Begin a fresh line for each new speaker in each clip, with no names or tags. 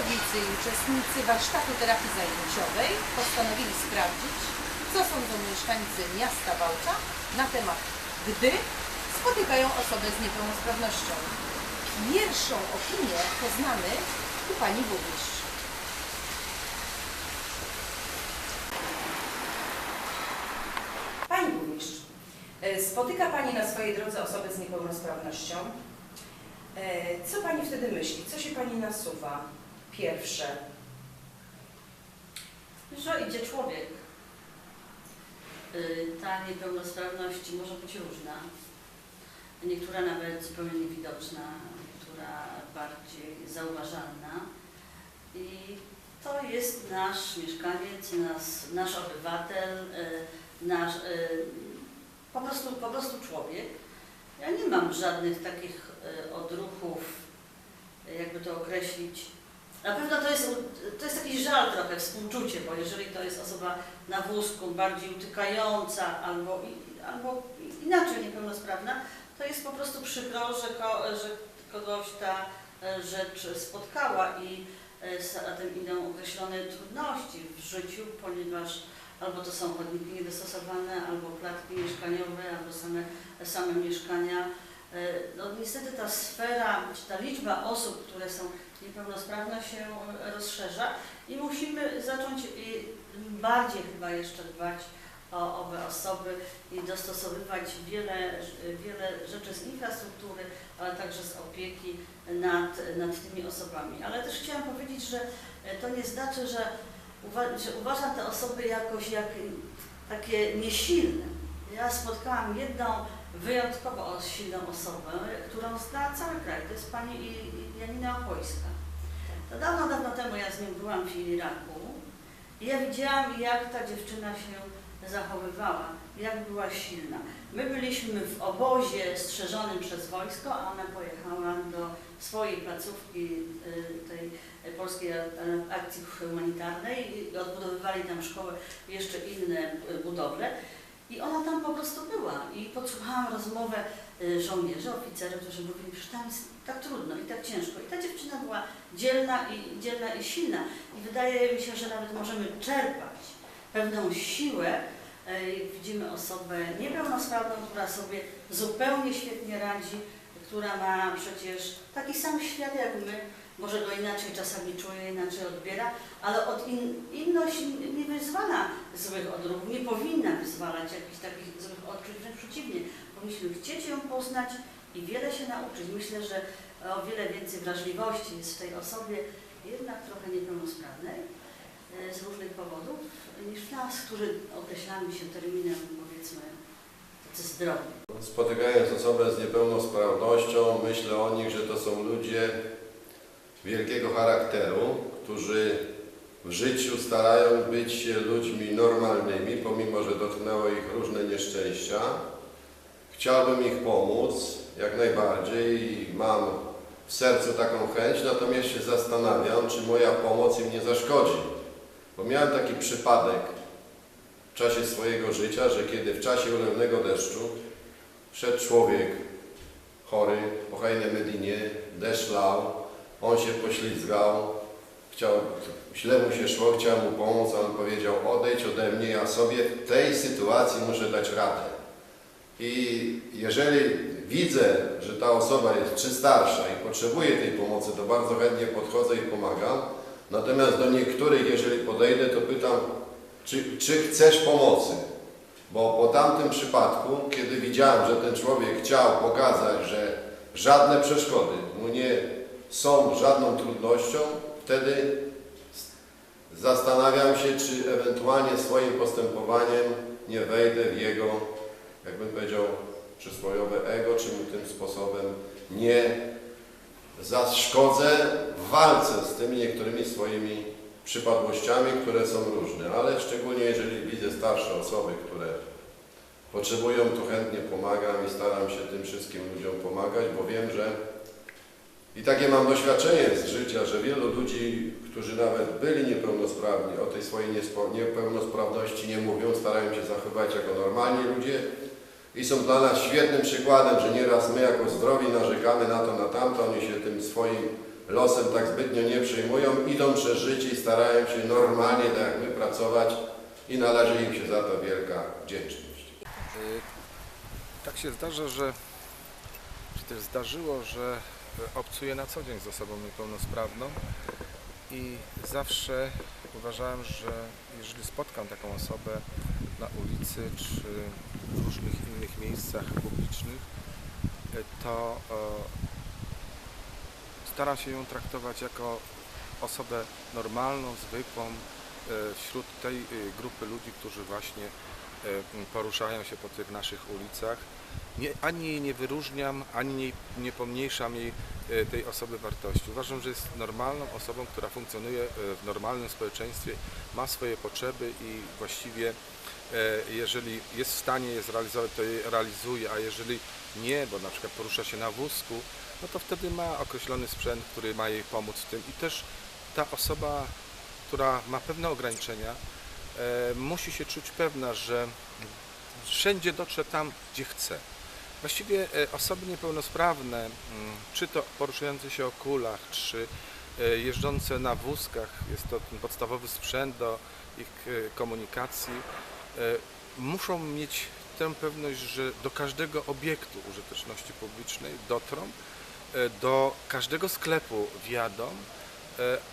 Pracownicy i uczestnicy warsztatu terapii zajęciowej postanowili sprawdzić, co sądzą mieszkańcy miasta Wałcza na temat, gdy spotykają osobę z niepełnosprawnością. Pierwszą opinię poznamy u pani burmistrz.
Pani burmistrz, e, spotyka Pani na swojej drodze osobę z niepełnosprawnością. E, Co Pani wtedy myśli? Co się Pani nasuwa? Pierwsze.
że idzie człowiek. Y, Ta niepełnosprawność może być różna. Niektóra nawet zupełnie niewidoczna, niektóra bardziej zauważalna. I to jest nasz mieszkaniec, nas, nasz obywatel, y, nasz, y, po, prostu, po prostu człowiek. Ja nie mam żadnych takich odruchów, jakby to określić, na pewno to jest, to jest taki żal trochę, współczucie, bo jeżeli to jest osoba na wózku, bardziej utykająca albo, albo inaczej niepełnosprawna, to jest po prostu przykro, że, ko, że kogoś ta e, rzecz spotkała i e, za tym idą określone trudności w życiu, ponieważ albo to są chodniki niedostosowane, albo klatki mieszkaniowe, albo same, same mieszkania. E, No niestety ta sfera, czy ta liczba osób, które są niepełnosprawne się rozszerza i musimy zacząć bardziej chyba jeszcze dbać o owe osoby i dostosowywać wiele, wiele rzeczy z infrastruktury, ale także z opieki nad, nad tymi osobami. Ale też chciałam powiedzieć, że to nie znaczy, że, uwa- że uważam te osoby jakoś jak takie niesilne. Ja spotkałam jedną wyjątkowo silną osobę, którą zna cały kraj. To jest pani Janina Ochojska. To dawno, dawno temu ja z nią byłam w Iraku i ja widziałam, jak ta dziewczyna się zachowywała, jak była silna. My byliśmy w obozie strzeżonym przez wojsko, a ona pojechała do swojej placówki y, tej polskiej e, akcji humanitarnej i odbudowywali tam szkołę i jeszcze inne y, budowle. I ona tam po prostu była i podsłuchałam rozmowę y, żołnierzy, oficerów, którzy mówili, że tam jest tak trudno i tak ciężko. I ta dziewczyna była dzielna i, dzielna i silna. I wydaje mi się, że nawet możemy czerpać pewną siłę. Y, Widzimy osobę niepełnosprawną, która sobie zupełnie świetnie radzi, która ma przecież taki sam świat jak my, może go inaczej czasami czuje, inaczej odbiera, ale od in, inność nie wyzwala złych odruchów, nie powinna wyzwalać jakichś takich złych odczuć, wręcz przeciwnie. Powinniśmy chcieć ją poznać i wiele się nauczyć. Myślę, że o wiele więcej wrażliwości jest w tej osobie jednak trochę niepełnosprawnej e, z różnych powodów, niż w nas, którzy określamy się terminem, powiedzmy, tacy zdrowi.
Spotykając osobę z niepełnosprawnością, myślę o nich, że to są ludzie wielkiego charakteru, którzy w życiu starają być się ludźmi normalnymi, pomimo że dotknęło ich różne nieszczęścia. Chciałbym ich pomóc jak najbardziej i mam w sercu taką chęć, natomiast się zastanawiam, czy moja pomoc im nie zaszkodzi. Bo miałem taki przypadek w czasie swojego życia, że kiedy w czasie ulewnego deszczu Wszedł człowiek chory po Hajne Medinie, deszcz lał, on się poślizgał, chciał, źle mu się szło, chciał mu pomóc, on powiedział odejdź ode mnie, ja sobie w tej sytuacji muszę dać radę. I jeżeli widzę, że ta osoba jest czy starsza i potrzebuje tej pomocy, to bardzo chętnie podchodzę i pomagam. Natomiast do niektórych, jeżeli podejdę, to pytam, czy, czy chcesz pomocy? Bo po tamtym przypadku, kiedy widziałem, że ten człowiek chciał pokazać, że żadne przeszkody mu nie są żadną trudnością, wtedy zastanawiam się, czy ewentualnie swoim postępowaniem nie wejdę w jego, jakbym powiedział, przysłowiowe ego, czy mu tym sposobem nie zaszkodzę w walce z tymi niektórymi swoimi przypadłościami, które są różne, ale szczególnie jeżeli widzę starsze osoby, które potrzebują, to chętnie pomagam i staram się tym wszystkim ludziom pomagać, bo wiem, że i takie mam doświadczenie z życia, że wielu ludzi, którzy nawet byli niepełnosprawni, o tej swojej niepełnosprawności nie mówią, starają się zachowywać jako normalni ludzie i są dla nas świetnym przykładem, że nieraz my jako zdrowi narzekamy na to, na tamto, oni się tym swoim losem tak zbytnio nie przejmują, idą przez życie i starają się normalnie, tak jak my, pracować i należy im się za to wielka wdzięczność.
Y, Tak się zdarza, że czy też zdarzyło, że obcuję na co dzień z osobą niepełnosprawną i zawsze uważałem, że jeżeli spotkam taką osobę na ulicy czy w różnych innych miejscach publicznych, y, to e, staram się ją traktować jako osobę normalną, zwykłą e, wśród tej grupy ludzi, którzy właśnie e, poruszają się po tych naszych ulicach. Nie, ani jej nie wyróżniam, ani nie, nie pomniejszam jej e, tej osoby wartości. Uważam, że jest normalną osobą, która funkcjonuje e, w normalnym społeczeństwie, ma swoje potrzeby i właściwie e, jeżeli jest w stanie je zrealizować, to je realizuje, a jeżeli nie, bo na przykład porusza się na wózku, no to wtedy ma określony sprzęt, który ma jej pomóc w tym i też ta osoba, która ma pewne ograniczenia, musi się czuć pewna, że wszędzie dotrze tam, gdzie chce. Właściwie e, osoby niepełnosprawne, mm, czy to poruszające się o kulach, czy e, jeżdżące na wózkach, jest to podstawowy sprzęt do ich e, komunikacji, muszą mieć tę pewność, że do każdego obiektu użyteczności publicznej dotrą, do każdego sklepu wjadą,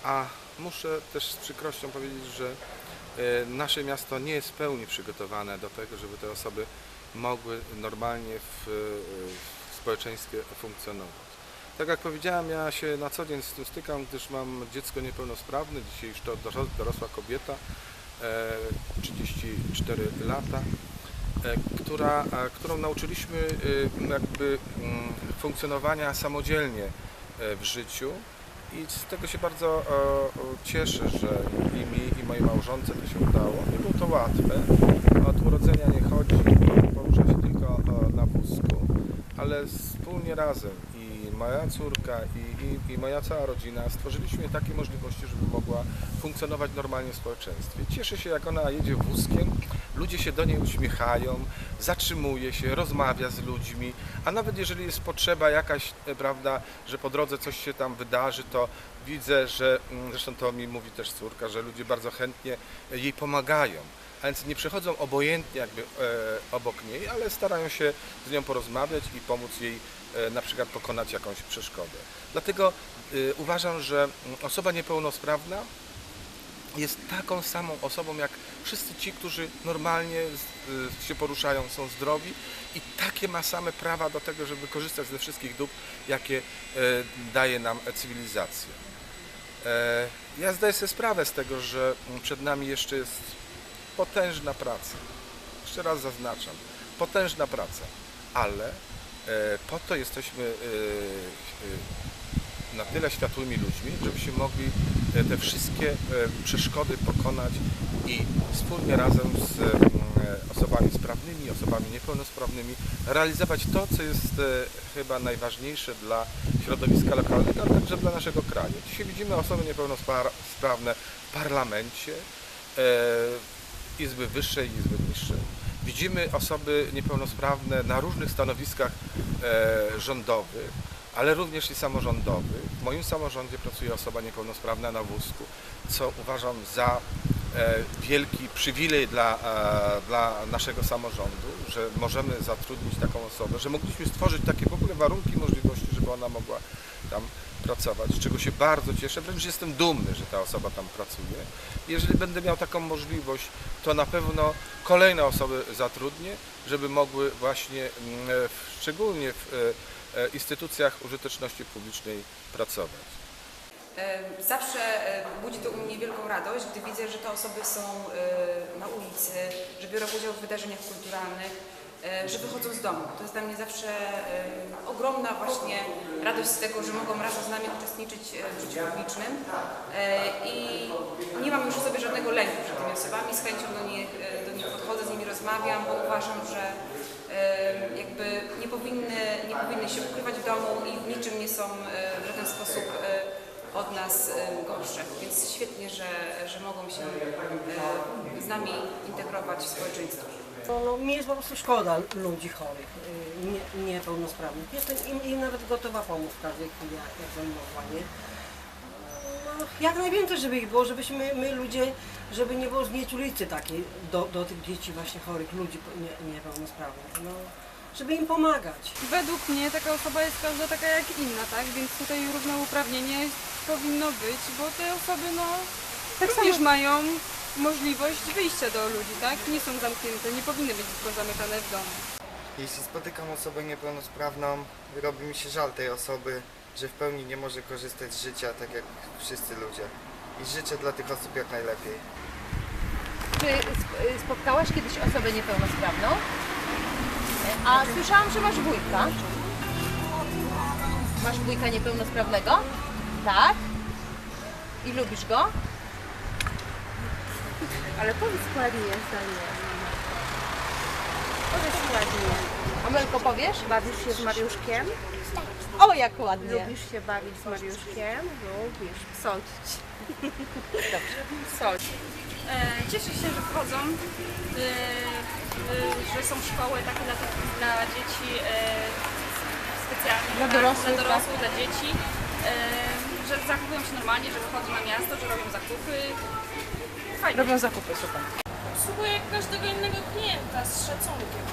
a muszę też z przykrością powiedzieć, że nasze miasto nie jest w pełni przygotowane do tego, żeby te osoby mogły normalnie w, e, w społeczeństwie funkcjonować. Tak jak powiedziałem, ja się na co dzień z tym stykam, gdyż mam dziecko niepełnosprawne, dzisiaj już to doros- dorosła kobieta, e, 34 lata, e, która, e, którą nauczyliśmy e, jakby mm, funkcjonowania samodzielnie e, w życiu i z tego się bardzo e, e, cieszę, że i mi, i mojej małżonce to się udało. Nie było to łatwe, od urodzenia nie chodzi, porusza się tylko e, na wózku, ale wspólnie razem i moja córka i, i, i moja cała rodzina stworzyliśmy takie możliwości, żeby mogła funkcjonować normalnie w społeczeństwie. Cieszę się, jak ona jedzie wózkiem, ludzie się do niej uśmiechają, zatrzymuje się, rozmawia z ludźmi, a nawet jeżeli jest potrzeba jakaś, e, prawda, że po drodze coś się tam wydarzy, to widzę, że, mm, zresztą to mi mówi też córka, że ludzie bardzo chętnie e, jej pomagają. A więc nie przechodzą obojętnie jakby e, obok niej, ale starają się z nią porozmawiać i pomóc jej e, na przykład pokonać jakąś przeszkodę. Dlatego e, uważam, że mm, osoba niepełnosprawna jest taką samą osobą jak wszyscy ci, którzy normalnie y, się poruszają, są zdrowi i takie ma same prawa do tego, żeby korzystać ze wszystkich dóbr, jakie e, daje nam cywilizacja. E, Ja zdaję sobie sprawę z tego, że mm, przed nami jeszcze jest potężna praca. Jeszcze raz zaznaczam, potężna praca, ale e, po to jesteśmy e, e, na tyle światłymi ludźmi, żebyśmy mogli te wszystkie przeszkody pokonać i wspólnie razem z osobami sprawnymi, osobami niepełnosprawnymi realizować to, co jest chyba najważniejsze dla środowiska lokalnego, ale także dla naszego kraju. Dzisiaj widzimy osoby niepełnosprawne w parlamencie, izby wyższej, izby niższej. Widzimy osoby niepełnosprawne na różnych stanowiskach e, rządowych, ale również i samorządowych. W moim samorządzie pracuje osoba niepełnosprawna na wózku, co uważam za e, wielki przywilej dla, e, dla naszego samorządu, że możemy zatrudnić taką osobę, że mogliśmy stworzyć takie w ogóle warunki, możliwości, żeby ona mogła tam pracować, z czego się bardzo cieszę, wręcz jestem dumny, że ta osoba tam pracuje. Jeżeli będę miał taką możliwość, to na pewno kolejne osoby zatrudnię, żeby mogły właśnie mm, w, szczególnie w e, e, instytucjach użyteczności publicznej pracować.
E, Zawsze e, budzi to u mnie wielką radość, gdy widzę, że te osoby są e, na ulicy, że biorą udział w wydarzeniach kulturalnych, e, że wychodzą z domu. To jest dla mnie zawsze e, ogromna właśnie radość z tego, że mogą razem z nami uczestniczyć e, w życiu publicznym E, i nie mam już w sobie żadnego lęku przed tymi osobami, z chęcią do nich, e, do nich podchodzę, z nimi rozmawiam, bo uważam, że e, jakby nie powinny, nie powinny się ukrywać w domu i w niczym nie są e, w żaden sposób e, od nas e, gorsze. Więc świetnie, że, że mogą się e, z nami integrować w społeczeństwo.
No, no, mi jest po prostu szkoda ludzi chorych, y, nie, niepełnosprawnych. Jestem im, im nawet gotowa pomóc w każdej chwili, jak, jak bym mogła, nie? jak najwięcej, żeby ich było, żebyśmy my ludzie, żeby nie było znieczulicy takiej do, do tych dzieci właśnie chorych, ludzi nie, niepełnosprawnych. No, żeby im pomagać.
Według mnie taka osoba jest każda taka jak inna, tak? Więc tutaj równouprawnienie powinno być, bo te osoby no również mają możliwość wyjścia do ludzi, tak? Nie są zamknięte, nie powinny być tylko zamykane w domu.
Jeśli spotykam osobę niepełnosprawną, robi mi się żal tej osoby, że w pełni nie może korzystać z życia tak jak wszyscy ludzie. I życzę dla tych osób jak najlepiej.
Czy sp- spotkałaś kiedyś osobę niepełnosprawną? A słyszałam, że masz wujka. Masz wujka niepełnosprawnego? Tak? I lubisz go?
Ale powiedz ładnie zdanie. Powiedz ładnie.
Amelko, powiesz?
Bawisz się z Mariuszkiem?
O, jak ładnie.
Lubisz się bawić z Mariuszkiem? Lubisz. Sądzić. Sądzić.
E, cieszę się, że wchodzą, e, e, że są szkoły takie dla, dla dzieci e, specjalnie.
Dla
tak,
dorosłych,
Dla dorosłych, dla dzieci. E, że zachowują się normalnie, że wychodzą na miasto, że robią zakupy. Fajnie.
Robią zakupy, super.
Obsługuję jak każdego innego klienta z szacunkiem.